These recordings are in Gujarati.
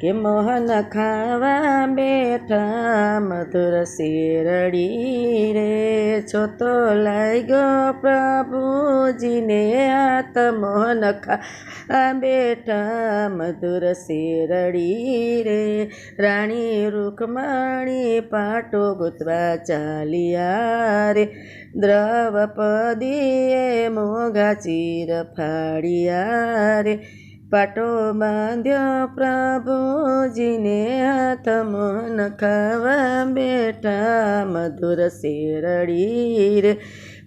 કે મોહન ખાવા બેઠા મધુર શેરડી રે. છો તો લાગ્યો પ્રભુજીને હાથ મોહન ખાવા બેઠા મધુર શેરડી રે. રાણી રૂકમણી પાટો ગોતવા ચાલ્યા રે. દ્રવપદીએ મોઘા ચીર ફાડિયા રે. પાટો બાંધ્યો પ્રભુજીને હાથ મોહન ખાવા બેઠા મધુર શેરડી રે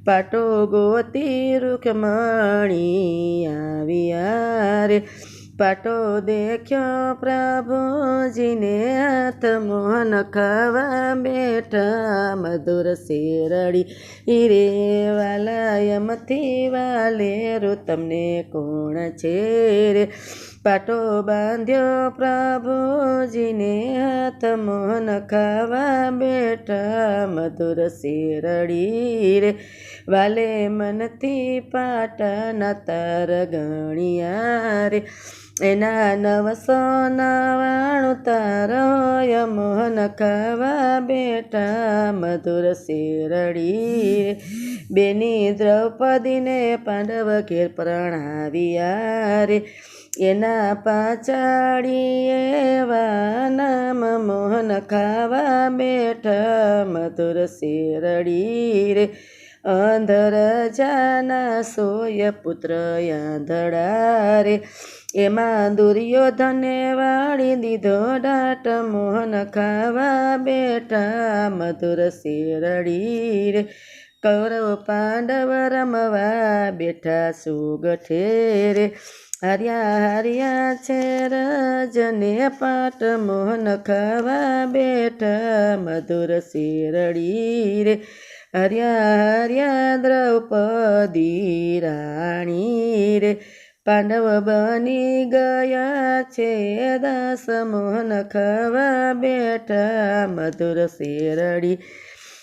પાટો ગોતી રૂકમણી આવ્યા રે પાટો દેખ્યો પ્રભુજીને હાથ મોહન ખાવા બેઠા મધુર શેરડી. રે વાલાયમથી વાલેરો તમને કોણ છે રે પાટો બાંધ્યો પ્રભુજીને હાથ મોહન ખાવા બેઠા મધુર શેરડી રે વાલે મનથી પાટના તાર ગણિયા રે. એના નવસો નવાણું તારોય મોહન ખાવા બેઠા મધુર શેરડી. બેની દ્રૌપદીને પાંડવ ઘેર પ્રણાવ્યા રે. એના પાછાડીએ એવા મોહન ખાવા બેઠા મધુર શેરડી રે. અંધર જાના સોય પુત્ર આંધળા રે. એમાં દુર્યોધને વાળી દીધો ડાટ મોહન ખાવા બેઠા, મધુર શેરડી રે કૌરવ પાંડવ રમવા બેઠા સુગઠે રે હરિયા હરિયા છે રજને પાટ, મોહન ખાવા બેઠા, મધુર શેરડી રે હર્યા હર્યા દ્રૌપદી રાણી રે પાંડવ બની ગયા છે દાસ મોહન ખાવા બેઠા, મધુર શેરડી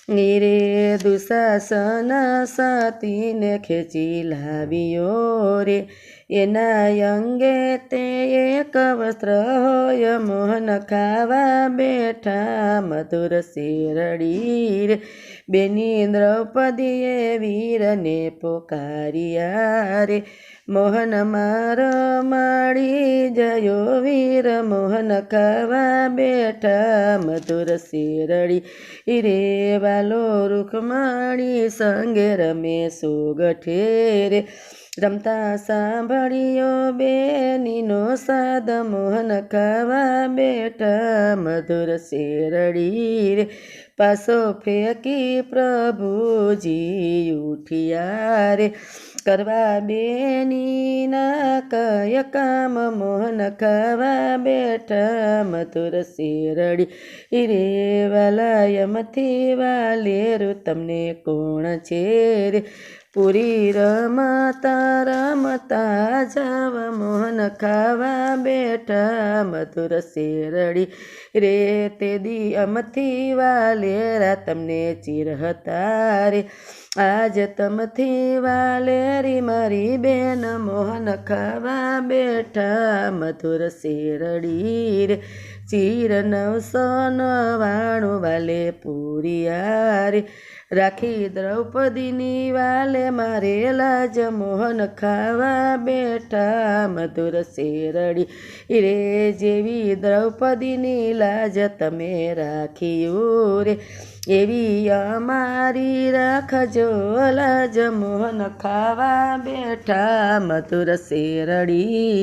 નીરે દુશાસન સતીને ખેંચી લાવ્યો રે. એના અંગે તે એક વસ્ત્ર હોય, મોહન ખાવા બેઠા, મધુર શેરડી રે. બેની દ્રૌપદીએ વીરને પોકારિયા રે મોહન મારો માળી જયો વીર, મોહન ખાવા બેઠા મધુર શેરડી. રે વાલો રૂખમાણી સંગે રમે સોગઠે રે રમતા સાંભળ્યો બેનીનો સાદ, મોહન ખાવા બેઠા, મધુર શેરડી રે. પાસો ફેંકી પ્રભુજી ઉઠિયા રે. કરવા બેનીના કય કામ, મોહન ખાવા બેઠા, મધુર શેરડી રે વાલાયમથી વાલેરું, તમને કોણ છે રે? પૂરી રમતા રમતા જાવ મોહન ખાવા બેઠા મધુર શેરડી રે તે દી અમથી વાલેરા તમને ચીર હતા રે આજ તમથી વાલેરી મારી બેન મોહન ખાવા બેઠા મધુર શેરડી રે. ચીર નવસો નવાણું વાલે પૂરિયા રે રાખી દ્રૌપદીની વાલે મારે લાજ મોહન ખાવા બેઠા મધુર શેરડી. રે જેવી દ્રૌપદીની લાજ તમે રાખ્યું રે. એવી અમારી રાખજો લાજ મોહન ખાવા બેઠા મધુર શેરડી.